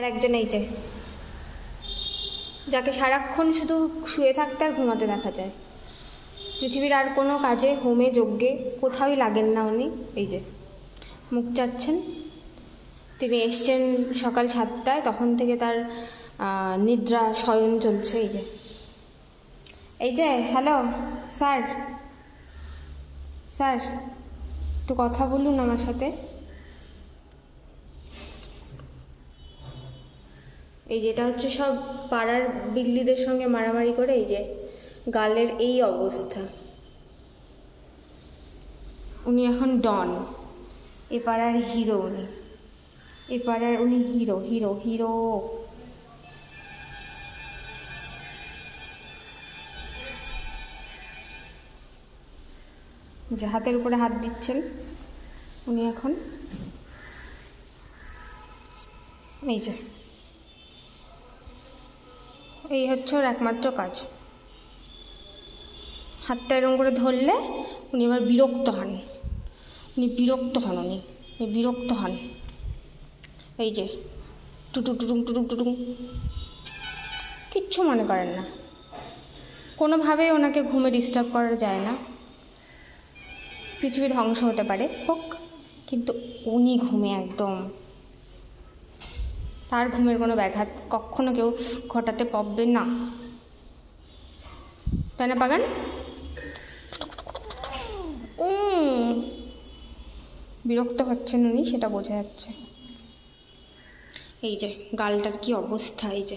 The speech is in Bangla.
আর একজন এই যে। যাকে সারাক্ষণ শুধু শুয়ে থাকতে আর ঘুমাতে দেখা যায়। পৃথিবীর আর কোনো কাজে, হোমে, যজ্ঞে কোথাওই লাগেন না উনি। এই যে, মুখ চাচ্ছেন তিনি এসছেন সকাল সাতটায়, তখন থেকে তার নিদ্রা শয়ন চলছে, এই যে। এই যে, হ্যালো, স্যার। স্যার, একটু কথা বলুন আমার সাথে। এই যেটা হচ্ছে সব পাড়ার বিল্লিদের সঙ্গে মারামারি করে, এই যে গালের এই অবস্থা। উনি এখন ডন। এ পাড়ার হিরো উনি। এ পাড়ার উনি হিরো হিরো হিরো। যে হাতের উপরে হাত দিচ্ছেন, উনি এখন এই যে। এই হচ্ছে ওর একমাত্র কাজ। হাতটা এরকম করে ধরলে উনি এবার বিরক্ত হন। উনি বিরক্ত হন উনি বিরক্ত হন। এই যে টুটু টুটুং টুটুং টুটুং কিচ্ছু মনে করেন না। কোনোভাবেই ওনাকে ঘুমে ডিস্টার্ব করা যায় না। পৃথিবী ধ্বংস হতে পারে, হোক, কিন্তু উনি ঘুমে একদম তার ঘুমের কোনো ব্যাঘাত কখনো কেউ ঘটাতে পারবে না। তাই না উম, বিরক্ত হচ্ছেন উনি সেটা বোঝা যাচ্ছে। এই যে গালটার কি অবস্থা এই যে।